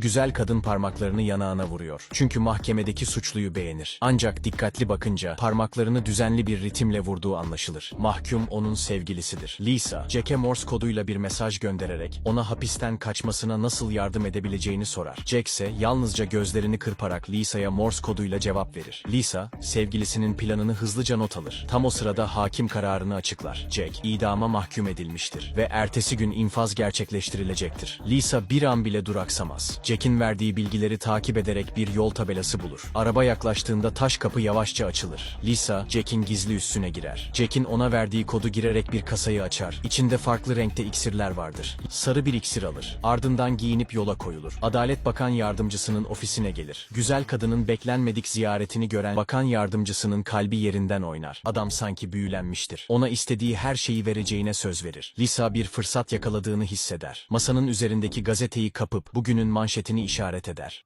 Güzel kadın parmaklarını yanağına vuruyor. Çünkü mahkemedeki suçluyu beğenir. Ancak dikkatli bakınca parmaklarını düzenli bir ritimle vurduğu anlaşılır. Mahkum onun sevgilisidir. Lisa, Jack'e Morse koduyla bir mesaj göndererek ona hapisten kaçmasına nasıl yardım edebileceğini sorar. Jack ise yalnızca gözlerini kırparak Lisa'ya Morse koduyla cevap verir. Lisa, sevgilisinin planını hızlıca not alır. Tam o sırada hakim kararını açıklar. Jack, idama mahkum edilmiştir ve ertesi gün infaz gerçekleştirilecektir. Lisa bir an bile duraksamaz. Jack'in verdiği bilgileri takip ederek bir yol tabelası bulur. Araba yaklaştığında taş kapı yavaşça açılır. Lisa, Jack'in gizli üssüne girer. Jack'in ona verdiği kodu girerek bir kasayı açar. İçinde farklı renkte iksirler vardır. Sarı bir iksir alır. Ardından giyinip yola koyulur. Adalet Bakan Yardımcısının ofisine gelir. Güzel kadının beklenmedik ziyaretini gören bakan yardımcısının kalbi yerinden oynar. Adam sanki büyülenmiştir. Ona istediği her şeyi vereceğine söz verir. Lisa bir fırsat yakaladığını hisseder. Masanın üzerindeki gazeteyi kapıp bugünün manşetini işaret eder.